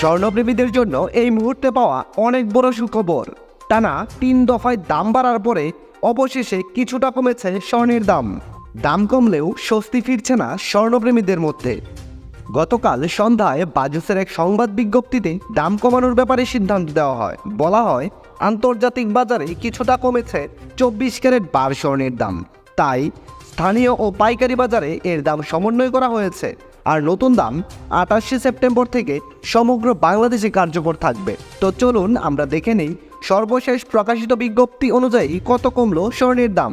স্বর্ণপ্রেমীদের জন্য এই মুহূর্তে পাওয়া অনেক বড় সুখবর। টানা তিন দফায় দাম বাড়ার পরে অবশেষে কিছুটা কমেছে স্বর্ণের দাম। দাম কমলেও স্বস্তি ফিরছে না স্বর্ণপ্রেমীদের মধ্যে। গতকাল সন্ধ্যায় বাজুসের এক সংবাদ বিজ্ঞপ্তিতে দাম কমানোর ব্যাপারে সিদ্ধান্ত দেওয়া হয়। বলা হয়, আন্তর্জাতিক বাজারে কিছুটা কমেছে চব্বিশ ক্যারেট বার স্বর্ণের দাম। তাই স্থানীয় ও পাইকারি বাজারে এর দাম সমন্বয় করা হয়েছে। আর নতুন দাম আটাশে সেপ্টেম্বর থেকে সমগ্র বাংলাদেশে কার্যকর থাকবে। তো চলুন আমরা দেখে নিই সর্বশেষ প্রকাশিত বিজ্ঞপ্তি অনুযায়ী কত কমলো স্বর্ণের দাম।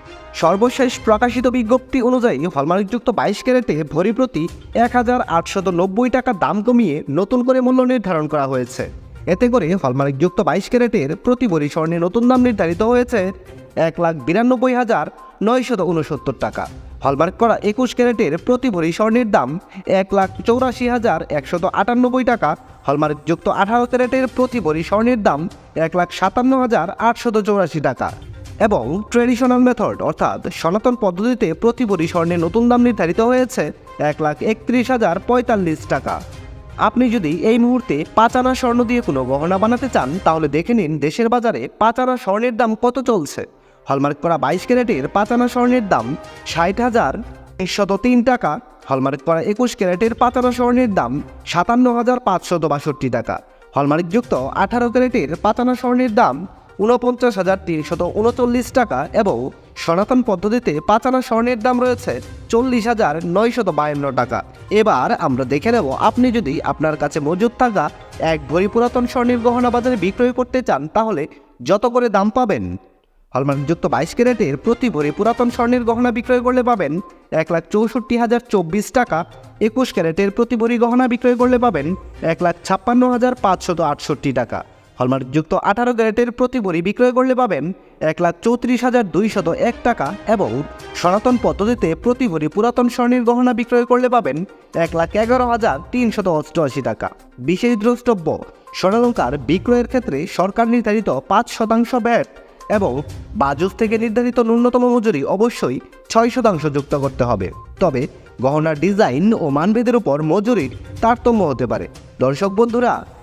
সর্বশেষ প্রকাশিত বিজ্ঞপ্তি অনুযায়ী হলমার্কযুক্ত বাইশ ক্যারেটে ভরি প্রতি এক হাজার আটশত নব্বই টাকা দাম কমিয়ে নতুন করে মূল্য নির্ধারণ করা হয়েছে। এতে করে হলমার্কযুক্ত বাইশ ক্যারেটের প্রতি ভরি স্বর্ণের নতুন দাম নির্ধারিত হয়েছে এক লাখ বিরানব্বই হাজার নয়শত উনসত্তর টাকা। হলমার্ক করা একুশ ক্যারেটের প্রতি ভরি স্বর্ণের দাম এক লাখ চৌরাশি হাজার একশত আটানব্বই টাকা। হলমার্কযুক্ত আঠারো ক্যারেটের প্রতি ভরি স্বর্ণের দাম এক লাখ সাতান্ন হাজার আটশত চৌরাশি টাকা। এবং ট্রেডিশনাল মেথড অর্থাৎ সনাতন পদ্ধতিতে প্রতি ভরি স্বর্ণের নতুন দাম নির্ধারিত হয়েছে এক লাখ একত্রিশ হাজার পঁয়তাল্লিশ টাকা। আপনি যদি এই মুহূর্তে পাঁচ আনা স্বর্ণ দিয়ে কোনো গহনা বানাতে চান, তাহলে দেখে নিন দেশের বাজারে পাঁচ আনা স্বর্ণের দাম কত চলছে। হলমার্ক করা বাইশ ক্যারেটের পাঁচ আনা স্বর্ণের দাম ষাট হাজার একশত তিন টাকা। হলমার্ক করা একুশ ক্যারেটের পাঁচ আনা স্বর্ণের দাম সাতান্ন হাজার পাঁচশত বাষট্টি টাকা। হলমার্কযুক্ত আঠারো ক্যারেটের পাঁচ আনা স্বর্ণের দাম উনপঞ্চাশ হাজার তিনশত উনচল্লিশ টাকা এবং সনাতন পদ্ধতিতে পাঁচানা স্বর্ণের দাম রয়েছে চল্লিশ হাজার নয়শত বায়ান্ন টাকা। এবার আমরা দেখে নেব, আপনি যদি আপনার কাছে মজুদ থাকা এক ভরি পুরাতন স্বর্ণের গহনা বাজারে বিক্রয় করতে চান, তাহলে যত করে দাম পাবেন? হলমার্কযুক্ত বাইশ ক্যারেটের প্রতি ভরি পুরাতন স্বর্ণের গহনা বিক্রয় করলে পাবেন এক লাখ চৌষট্টি হাজার চব্বিশ টাকা। একুশ ক্যারেটের প্রতি ভরি গহনা বিক্রয় করলে পাবেন এক লাখ ছাপ্পান্ন হাজার পাঁচশত আটষট্টি টাকা। হলমার্কযুক্ত আঠারো ক্যারেটের প্রতি ভরি বিক্রয় করলে পাবেন এক লাখ চৌত্রিশ হাজার দুইশত এক টাকা এবং সনাতন পদ্ধতিতে প্রতি ভরি পুরাতন স্বর্ণের গহনা বিক্রয় করলে পাবেন এক লাখ এগারো হাজার তিনশত অষ্টআশি টাকা। বিশেষ দ্রষ্টব্য, স্বর্ণালঙ্কার বিক্রয়ের ক্ষেত্রে সরকার নির্ধারিত পাঁচ শতাংশ ব্যাট এবং বাজুস থেকে নির্ধারিত ন্যূনতম মজুরি অবশ্যই ছয় শতাংশ যুক্ত করতে হবে। তবে গহনার ডিজাইন ও মানভেদের উপর মজুরির তারতম্য হতে পারে। দর্শক বন্ধুরা